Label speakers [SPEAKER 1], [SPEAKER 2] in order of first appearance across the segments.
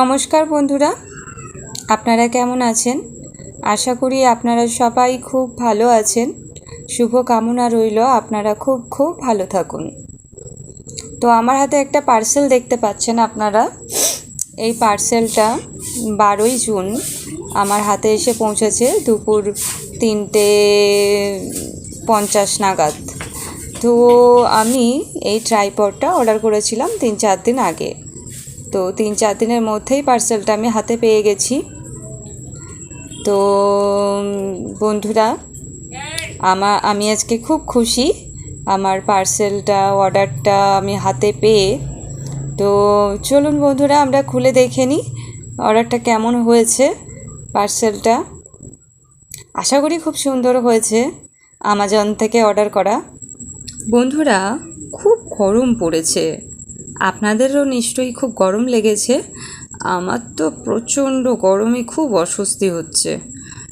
[SPEAKER 1] নমস্কার বন্ধুরা, আপনারা কেমন আছেন? আশা করি আপনারা সবাই খুব ভালো আছেন। শুভ কামনা রইল, আপনারা খুব খুব ভালো থাকুন। তো আমার হাতে একটা পার্সেল দেখতে পাচ্ছেন আপনারা। এই পার্সেলটা বারোই জুন আমার হাতে এসে পৌঁছেছে দুপুর তিনটে পঞ্চাশ নাগাদ। তো আমি এই ট্রাইপডটা অর্ডার করেছিলাম তিন চার দিন আগে। তো তিন চার দিনের মধ্যেই পার্সেলটা আমি হাতে পেয়ে গেছি। তো বন্ধুরা আমার আমি আজকে খুব খুশি। আমার পার্সেলটা অর্ডারটা আমি হাতে পেয়ে। তো, চলুন বন্ধুরা, আমরা খুলে দেখে নিই অর্ডারটা কেমন হয়েছে পার্সেলটা আশা করি খুব সুন্দর হয়েছে আমাজন থেকে অর্ডার করা। বন্ধুরা, খুব গরম পড়েছে। আপনাদেরও নিশ্চয়ই খুব গরম লেগেছে। আমার তো প্রচণ্ড গরমে খুব অস্বস্তি হচ্ছে।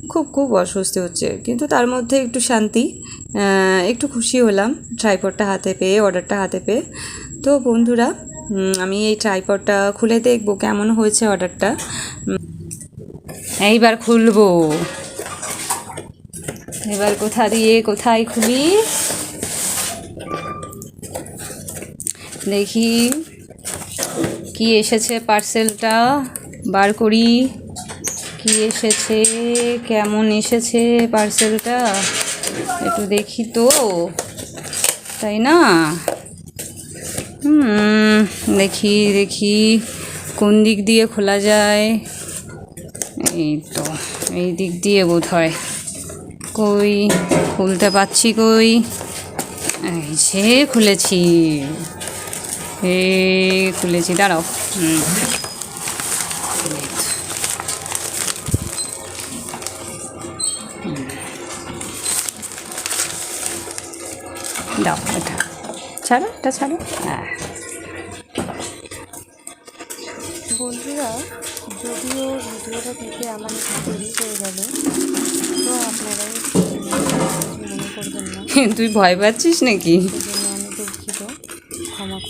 [SPEAKER 1] খুব খুব অস্বস্তি হচ্ছে। কিন্তু তার মধ্যে একটু শান্তি একটু খুশি হলাম ট্রাইপডটা হাতে পেয়ে, অর্ডারটা হাতে পেয়ে। তো বন্ধুরা আমি এই ট্রাইপডটা খুলে দেখব কেমন হয়েছে অর্ডারটা। এইবার খুলবো। এবার কোথা দিয়ে কোথায় খুলি? দেখি। কি এসেছে পার্সেলটা বার করি। কি এসেছে? কেমন এসেছে পার্সেলটা একটু দেখি তো। তাই না? দেখি দেখি। কোন দিক দিয়ে খোলা যায়? এই তো, এই দিক দিয়ে বোধ হয় কই? খুলতে পারছি কই? এই যে খুলেছি। এ খুলেছি দাঁড়াও। হুম। দাও এটা। ছাড়ো এটা ছাড়ো। হ্যাঁ। বন্ধুরা যদিও ভিডিওটা থেকে আমার দেরি হয়ে গেল তো আপনারাই মনে করবেন না। তুই ভয় পাচ্ছিস নাকি?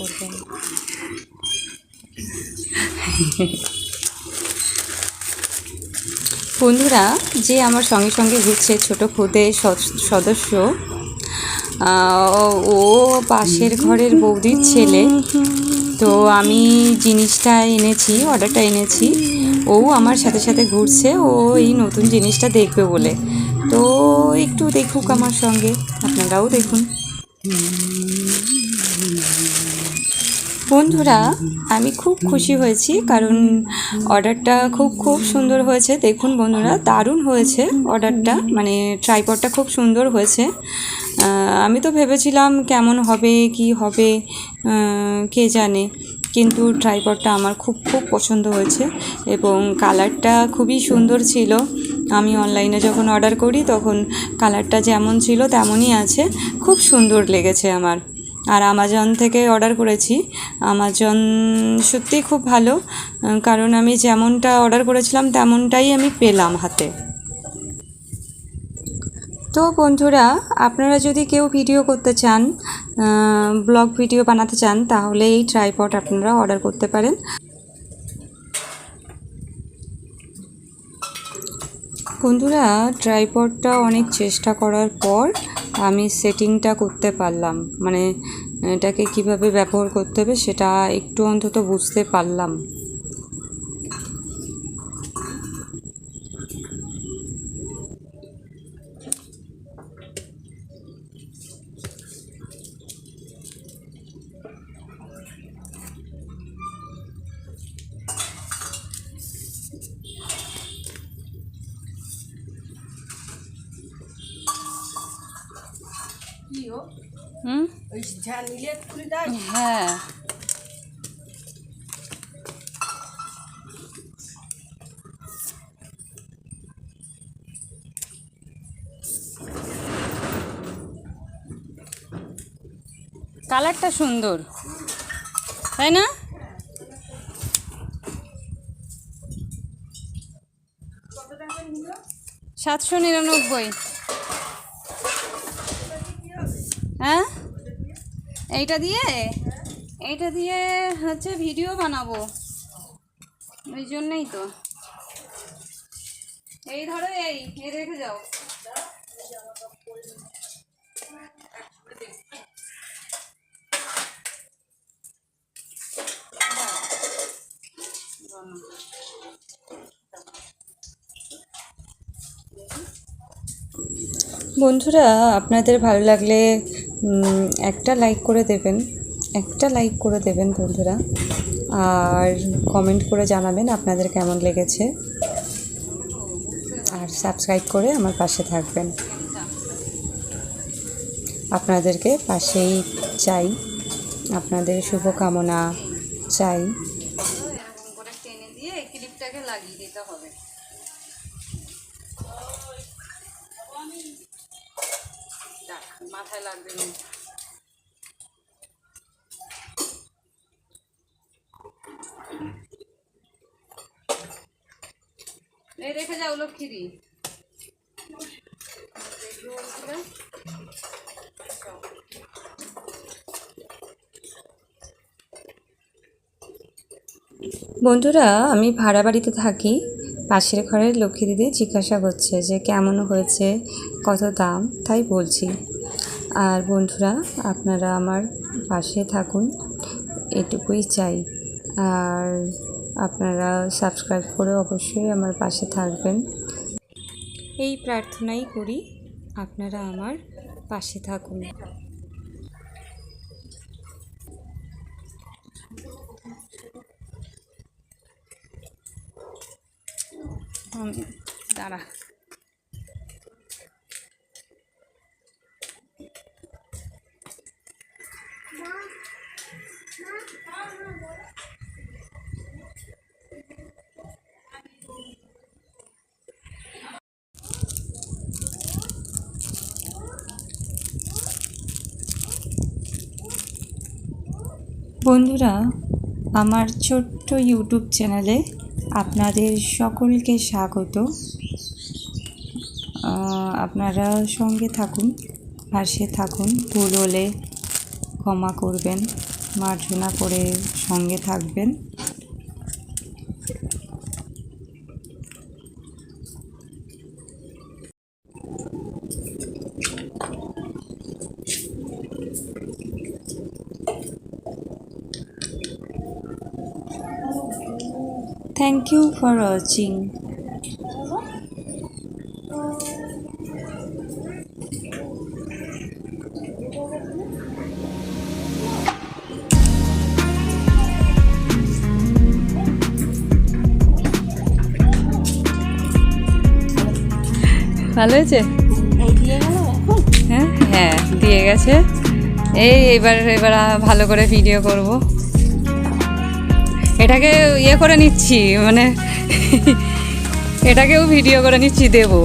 [SPEAKER 1] করবেন। বন্ধুরা, যে আমার সঙ্গে সঙ্গে ঘুরছে ছোট খুদে সদস্য ও পাশের ঘরের বৌদির ছেলে। তো আমি জিনিসটা এনেছি, অর্ডারটা এনেছি। ও আমার সাথে সাথে ঘুরছে, ও এই নতুন জিনিসটা দেখবে বলে। তো একটু দেখুক আমার সঙ্গে, আপনারাও দেখুন। বন্ধুরা, আমি খুব খুশি হয়েছি কারণ অর্ডারটা খুব খুব সুন্দর হয়েছে। দেখুন বন্ধুরা, দারুণ হয়েছে অর্ডারটা মানে ট্রাইপডটা খুব সুন্দর হয়েছে। আমি তো ভেবেছিলাম কেমন হবে, কি হবে কে জানে, কিন্তু ট্রাইপডটা আমার খুব খুব পছন্দ হয়েছে এবং কালারটা খুবই সুন্দর ছিল। আমি অনলাইনে যখন অর্ডার করি, তখন কালারটা যেমন ছিল তেমনই আছে। খুব সুন্দর লেগেছে আমার। আর আমাজন থেকে অর্ডার করেছি। আমাজন সত্যিই খুব ভালো কারণ আমি যেমনটা অর্ডার করেছিলাম, তেমনটাই আমি পেলাম হাতে। তো বন্ধুরা, আপনারা যদি কেউ ভিডিও করতে চান ব্লগ ভিডিও বানাতে চান, তাহলে এই ট্রাইপড আপনারা অর্ডার করতে পারেন। বন্ধুরা ট্রাইপডটা অনেক চেষ্টা করার পর আমি সেটিংটা করতে পারলাম। মানে এটাকে কীভাবে ব্যবহার করতে হবে সেটা একটু অন্তত বুঝতে পারলাম। হুম? হ্যাঁ। কালারটা সুন্দর। তাই না? সাতশো নিরানব্বই। হ্যাঁ? এইটা দিয়ে? এইটা দিয়ে হচ্ছে ভিডিও বানাবো।
[SPEAKER 2] ওই জন্যই তো। এই ধরো এই রেখে যাও।
[SPEAKER 1] বন্ধুরা, আপনাদের ভালো লাগলে একটা লাইক করে দেবেন, একটা লাইক করে দেবেন বন্ধুরা, আর কমেন্ট করে জানাবেন আপনাদের কেমন লেগেছে, আর সাবস্ক্রাইব করে আমার পাশে থাকবেন। আপনাদেরকে পাশেই চাই, আপনাদের শুভকামনা চাই।
[SPEAKER 2] মাথায় লাগবে এই রেখে যাও লক্ষ্মীরি
[SPEAKER 1] বন্ধুরা আমি ভাড়া বাড়িতে থাকি। পাশের ঘরের লক্ষ্মী দিদি জিজ্ঞাসা করছে যে, কেমন হয়েছে? কত দাম? তাই বলছি। আর বন্ধুরা, আপনারা আমার পাশে থাকুন। এটুকুই চাই। আর আপনারা সাবস্ক্রাইব করে অবশ্যই আমার পাশে থাকবেন। এই প্রার্থনাই করি আপনারা আমার পাশে থাকুন।
[SPEAKER 2] দাঁড়া।
[SPEAKER 1] বন্ধুরা আমার ছোট্ট ইউটিউব চ্যানেলে আপনাদের সকলকে স্বাগত। আপনারা সঙ্গে থাকুন, পাশে থাকুন, ভুল হলে ক্ষমা করবেন, মার্জনা করে সঙ্গে থাকবেন। থ্যাংক ইউ ফর ওয়াচিং
[SPEAKER 2] ভালো হয়েছে? হ্যাঁ হ্যাঁ দিয়ে গেছে। এই এবার এবার ভালো করে ভিডিও করব। এটাকে ইয়ে করে নিচ্ছি মানে এটাকেও ভিডিও করে নিচ্ছি দেবো।